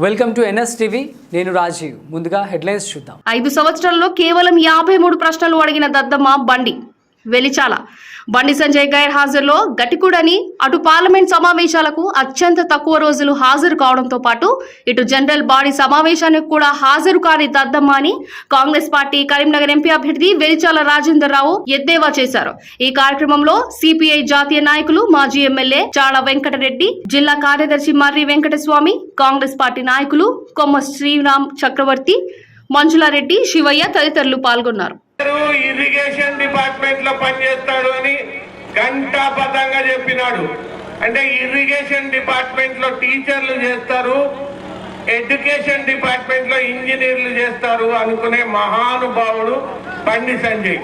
Welcome to NS TV. నేను రాజీవ్. ముందుగా headlines చూద్దాం. ఐదు సంవత్సరాల్లో కేవలం యాభై మూడు ప్రశ్నలు అడిగిన దద్దమ్మ బండి. వెలిచాల. బండి సంజయ్ గైర్ హాజరులో గట్టికూడని అటు పార్లమెంట్ సమావేశాలకు అత్యంత తక్కువ రోజులు హాజరు కావడంతో పాటు ఇటు జనరల్ బాడీ సమావేశానికి కూడా హాజరు కాని దద్దమ్మ అని కాంగ్రెస్ పార్టీ కరీంనగర్ ఎంపీ అభ్యర్థి వెలిచాల రాజేందర్ రావు ఎద్దేవా చేశారు. ఈ కార్యక్రమంలో సిపిఐ జాతీయ నాయకులు మాజీ ఎమ్మెల్యే చాళ వెంకటరెడ్డి జిల్లా కార్యదర్శి మర్రి వెంకటస్వామి కాంగ్రెస్ పార్టీ నాయకులు కొమ్మ శ్రీరామ్ చక్రవర్తి మంజులారెడ్డి శివయ్య తదితరులు పాల్గొన్నారు. ఇరిగేషన్ డిపార్ట్మెంట్లో పనిచేస్తాడు అని ఘంటాపథంగా చెప్పినాడు. అంటే ఇరిగేషన్ డిపార్ట్మెంట్లో టీచర్లు చేస్తారు ఎడ్యుకేషన్ డిపార్ట్మెంట్లో ఇంజనీర్లు చేస్తారు అనుకునే మహానుభావుడు బండి సంజయ్.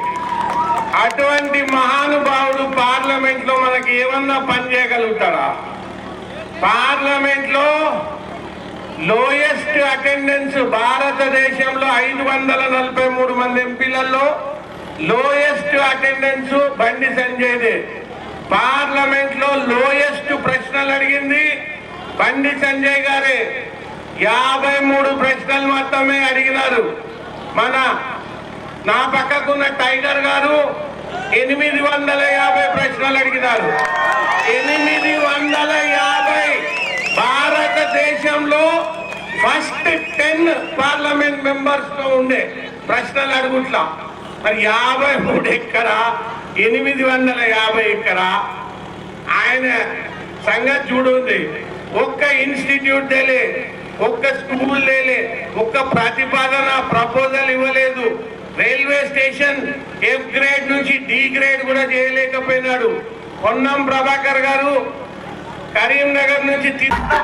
అటువంటి మహానుభావుడు పార్లమెంట్లో మనకి ఏమన్నా పని చేయగలుగుతాడా? పార్లమెంట్లో లోయెస్ట్ అటెండెన్స్ భారతదేశంలో ఐదు వందల నలభై మూడు మంది ఎంపీలలో లోయెస్ట్ అటెండెన్స్ బండి సంజయ్ది. పార్లమెంట్లో లోయెస్ట్ ప్రశ్నలు అడిగింది బండి సంజయ్ గారే. యాభై మూడు ప్రశ్నలు మాత్రమే అడిగినారు. మన నా పక్కకున్న టైగర్ గారు ఎనిమిది వందల యాభై ప్రశ్నలు అడిగినారు. ఎనిమిది వందల యాభై భారతదేశంలో ఫస్ట్ టెన్ పార్లమెంట్ మెంబర్స్తో ఉండే ప్రశ్నలు అడుగుట్లా. మరి యాభై మూడు ఎక్కరా ఎనిమిది వందల యాభై ఎక్కరా ఆయన సంగతి చూడుంది ఒక్క ఇన్స్టిట్యూట్ లేలే ఒక్క స్కూల్ లేలే ఒక్క ప్రతిపాదన ప్రపోజల్ ఇవ్వలేదు. రైల్వే స్టేషన్ ఎఫ్ గ్రేడ్ నుంచి డి గ్రేడ్ కూడా చేయలేకపోయినాడు. పొన్నం ప్రభాకర్ గారు కరీంనగర్ నుంచి తీసుకు